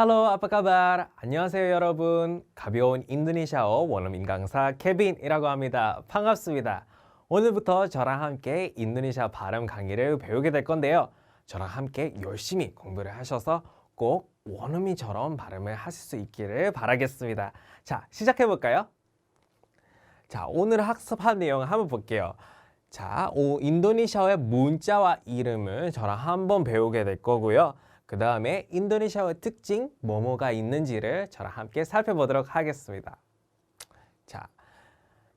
Halo, apa kabar? 안녕하세요, 여러분. 가벼운 인도네시아어 원어민 강사 케빈이라고 합니다. 반갑습니다. 오늘부터 저랑 함께 인도네시아 발음 강의를 배우게 될 건데요. 저랑 함께 열심히 공부를 하셔서 꼭 원어민처럼 발음을 하실 수 있기를 바라겠습니다. 자, 시작해 볼까요? 자, 오늘 학습할 내용 한번 볼게요. 자, 오, 인도네시아의 문자와 이름을 저랑 한번 배우게 될 거고요. 그 다음에 인도네시아의 특징, 뭐뭐가 있는지를 저랑 함께 살펴보도록 하겠습니다. 자,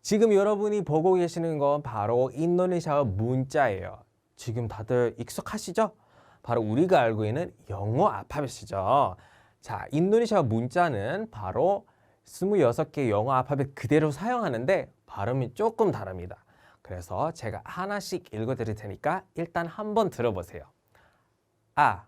지금 여러분이 보고 계시는 건 바로 인도네시아 문자예요. 지금 다들 익숙하시죠? 바로 우리가 알고 있는 영어 알파벳이죠. 자, 인도네시아 문자는 바로 26개 영어 알파벳 그대로 사용하는데 발음이 조금 다릅니다. 그래서 제가 하나씩 읽어 드릴 테니까 일단 한번 들어보세요. 아,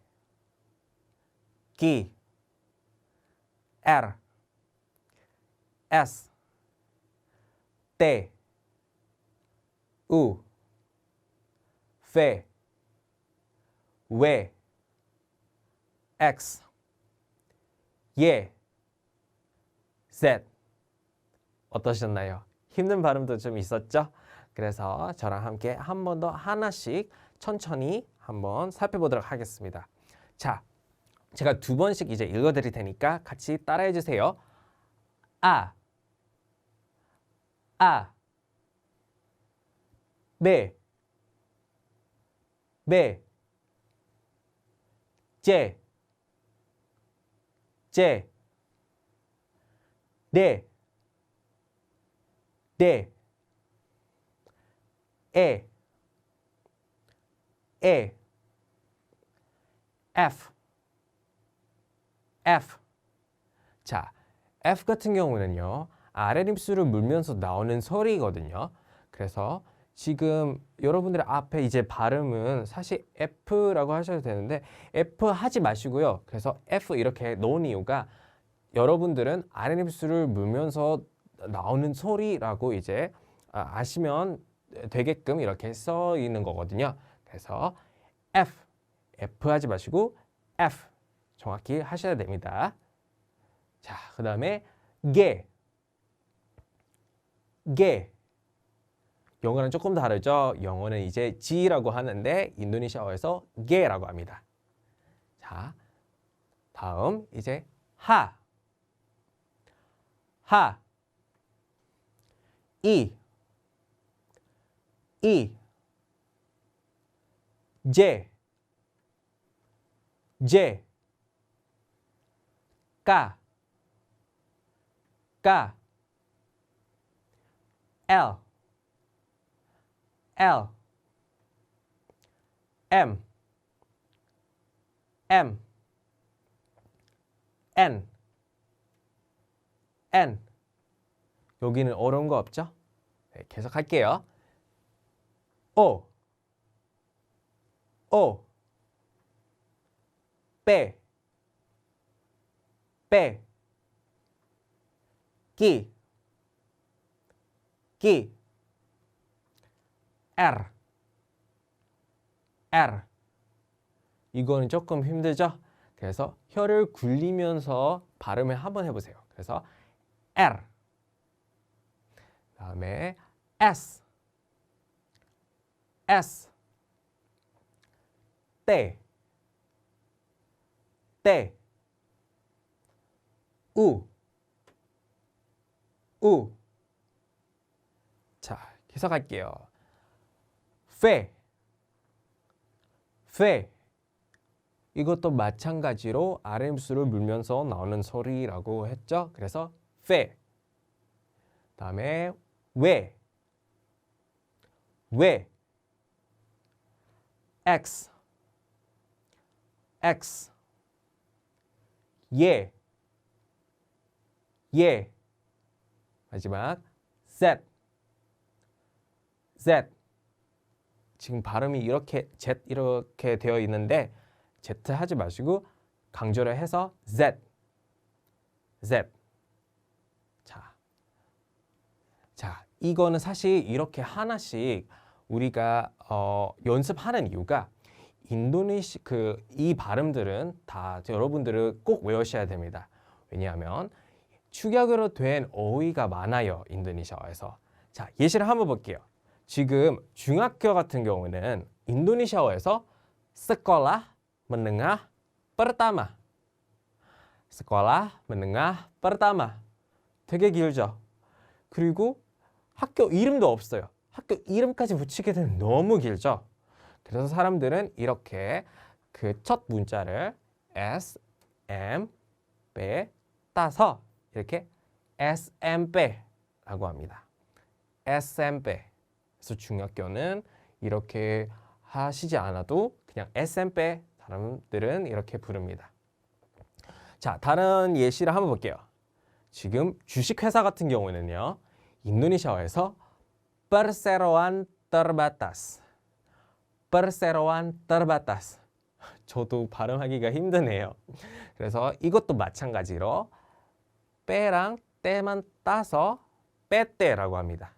Q, R, S, T, U, V, W, X, Y, Z. 어떠셨나요? 힘든 발음도 좀 있었죠? 그래서 저랑 함께 한 번 더 하나씩 천천히 한번 살펴보도록 하겠습니다. 자, 제가 두 번씩 이제 읽어드릴 테니까 같이 따라해 주세요. 아, 아, 네, 네, 제, 제, 네, 네, 에, 에, F, F. 자, F 같은 경우는요, 아랫입술을 물면서 나오는 소리거든요. 그래서 지금 여러분들 앞에 이제 발음은 사실 F라고 하셔도 되는데 F 하지 마시고요. 그래서 F 이렇게 놓은 이유가 여러분들은 아랫입술을 물면서 나오는 소리라고 이제 아, 아시면 되게끔 이렇게 써 있는 거거든요. 그래서 F, F 하지 마시고 F 정확히 하셔야 됩니다. 자, 그 다음에 게, 게. 영어는 조금 다르죠. 영어는 이제 G라고 하는데 인도네시아어에서 게라고 합니다. 자, 다음 이제 하, 하, 이, 이, 제, 제, 까, 까, L, L, M, M, N, N. 여기는 어려운 거 없죠? 네, 계속 할게요. O, O, 빼, 빼, 끼, 끼, R, R. 이거는 조금 힘들죠? 그래서 혀를 굴리면서 발음을 한번 해보세요. 그래서 R. 다음에 S, S, 때, 때, 우, 우. 자, 계속할게요. 페, 페. 이것도 마찬가지로 아랫입술을 물면서 나오는 소리라고 했죠. 그래서 페. 다음에 왜, 왜, X, X, 예, 예. 마지막 Z. 지금 발음이 이렇게 Z 이렇게 되어 있는데 Z 하지 마시고 강조를 해서 Z, Z. 자, 자, 이거는 사실 이렇게 하나씩 우리가 어, 연습하는 이유가 인도네시 그 이 발음들은 다 여러분들은 꼭 외우셔야 됩니다. 왜냐하면 축약으로 된 어휘가 많아요 인도네시아어에서. 자 예시를 한번 볼게요. 지금 중학교 같은 경우는 인도네시아어에서 sekolah menengah pertama, sekolah menengah pertama 되게 길죠. 그리고 학교 이름도 없어요. 학교 이름까지 붙이게 되면 너무 길죠. 그래서 사람들은 이렇게 그 첫 문자를 S, M, 빼 따서 이렇게 SM 빼라고 합니다. SM 빼. 그래서 중학교는 이렇게 하시지 않아도 그냥 SM 빼 사람들은 이렇게 부릅니다. 자, 다른 예시를 한번 볼게요. 지금 주식회사 같은 경우는요. 인도네시아어에서 perseroan terbatas. perseroan terbatas. 저도 발음하기가 힘드네요. 그래서 이것도 마찬가지로 빼랑 때만 따서 빼떼라고 합니다.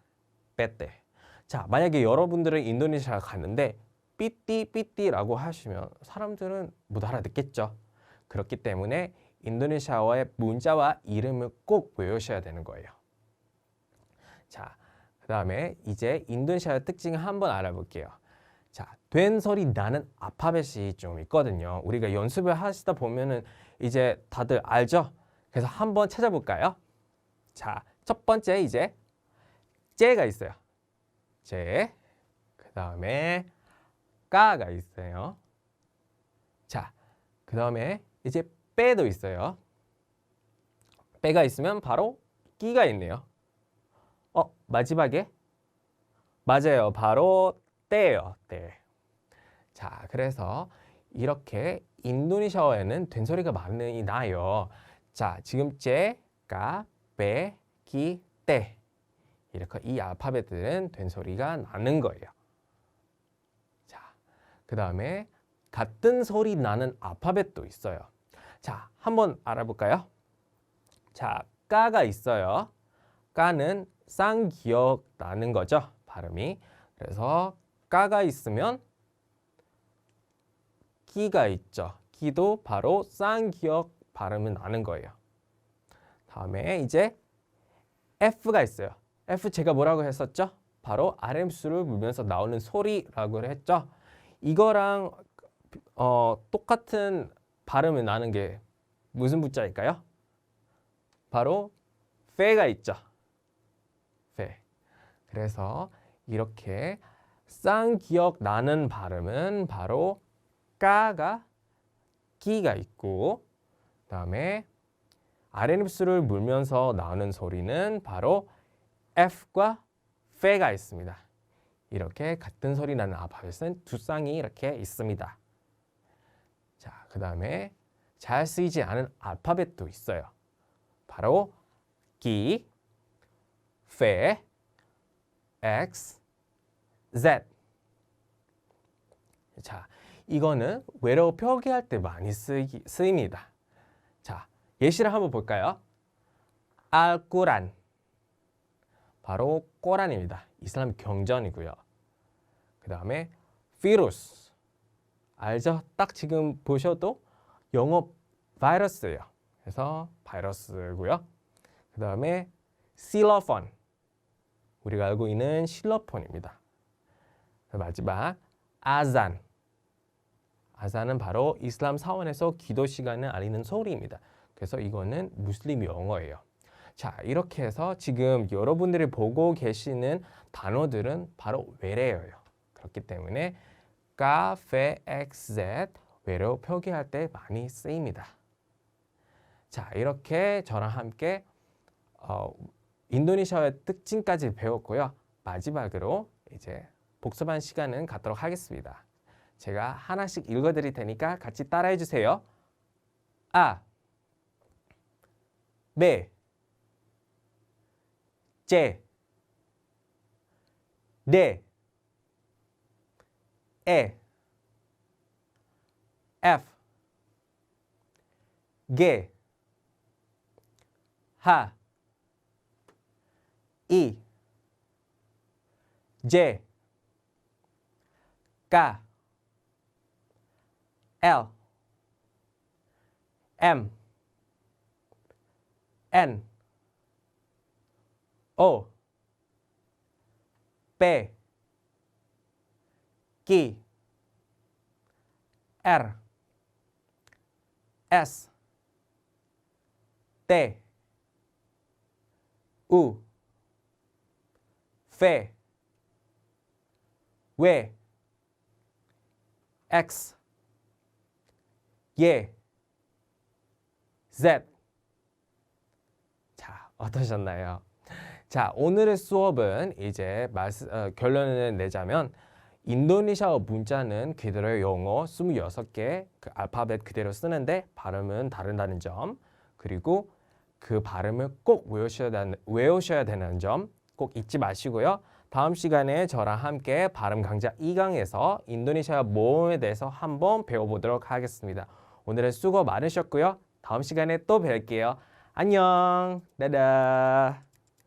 빼떼. 자, 만약에 여러분들은 인도네시아 갔는데 삐띠 삐띠라고 하시면 사람들은 못 알아듣겠죠. 그렇기 때문에 인도네시아어의 문자와 이름을 꼭 외우셔야 되는 거예요. 자, 그 다음에 이제 인도네시아의 특징을 한번 알아볼게요. 자, 된 소리 나는 알파벳이 좀 있거든요. 우리가 연습을 하시다 보면은 이제 다들 알죠? 그래서 한번 찾아볼까요? 자, 첫 번째 이제 째가 있어요. 째. 그 다음에 까가 있어요. 자, 그 다음에 이제 빼도 있어요. 빼가 있으면 바로 끼가 있네요. 어, 마지막에 맞아요. 바로 떼예요. 떼. 자, 그래서 이렇게 인도네시아어에는 된소리가 많이 나요. 자, 지금 제, 까, 빼, 기, 떼. 이렇게 이 알파벳들은 된소리가 나는 거예요. 자, 그 다음에 같은 소리 나는 알파벳도 있어요. 자, 한번 알아볼까요? 자, 까가 있어요. 까는 쌍기역 나는 거죠. 발음이. 그래서 까가 있으면 끼가 있죠. 끼도 바로 쌍기역 발음은 나는 거예요. 다음에 이제 F가 있어요. F 제가 뭐라고 했었죠? 바로 RM수를 물면서 나오는 소리라고 했죠. 이거랑 어, 똑같은 발음이 나는 게 무슨 부자일까요? 바로 페가 있죠. 페. 그래서 이렇게 쌍기역 나는 발음은 바로 까가 끼가 있고 그 다음에 아랫입술을 물면서 나오는 소리는 바로 F과 페가 있습니다. 이렇게 같은 소리 나는 알파벳은 두 쌍이 이렇게 있습니다. 자, 그 다음에 잘 쓰이지 않은 알파벳도 있어요. 바로 기, 페, X, Z. 자, 이거는 외래어 표기할 때 많이 쓰이, 쓰입니다. 자, 예시를 한번 볼까요? 알꾸란. 바로 꼬란입니다. 이슬람 경전이고요. 그 다음에 비루스. 알죠? 딱 지금 보셔도 영어 바이러스예요. 그래서 바이러스고요. 그 다음에 실로폰. 우리가 알고 있는 실로폰입니다. 마지막 아잔. 아잔은 바로 이슬람 사원에서 기도 시간을 알리는 소리입니다. 그래서 이거는 무슬림 영어예요. 자, 이렇게 해서 지금 여러분들이 보고 계시는 단어들은 바로 외래어예요. 그렇기 때문에 까, 페, 엑, 제 외래어 표기할 때 많이 쓰입니다. 자, 이렇게 저랑 함께 어, 인도네시아의 특징까지 배웠고요. 마지막으로 이제 복습한 시간은 갖도록 하겠습니다. 제가 하나씩 읽어드릴 테니까 같이 따라해 주세요. 아, 배, 제, 네, 에, F, 게, 하, 이, 제, 까, L, M, N, O, P, Q, R, S, T, U, V, W, X, Y, Z. 자, 어떠셨나요? 자, 오늘의 수업은 이제 말씀, 어, 결론을 내자면 인도네시아어 문자는 그대로 영어 26개 그 알파벳 그대로 쓰는데 발음은 다른다는 점 그리고 그 발음을 꼭 외우셔야 외우셔야 되는 점 꼭 잊지 마시고요. 다음 시간에 저랑 함께 발음 강좌 2강에서 인도네시아 모음에 대해서 한번 배워보도록 하겠습니다. 오늘은 수고 많으셨고요. 다음 시간에 또 뵐게요. 안녕. 따다.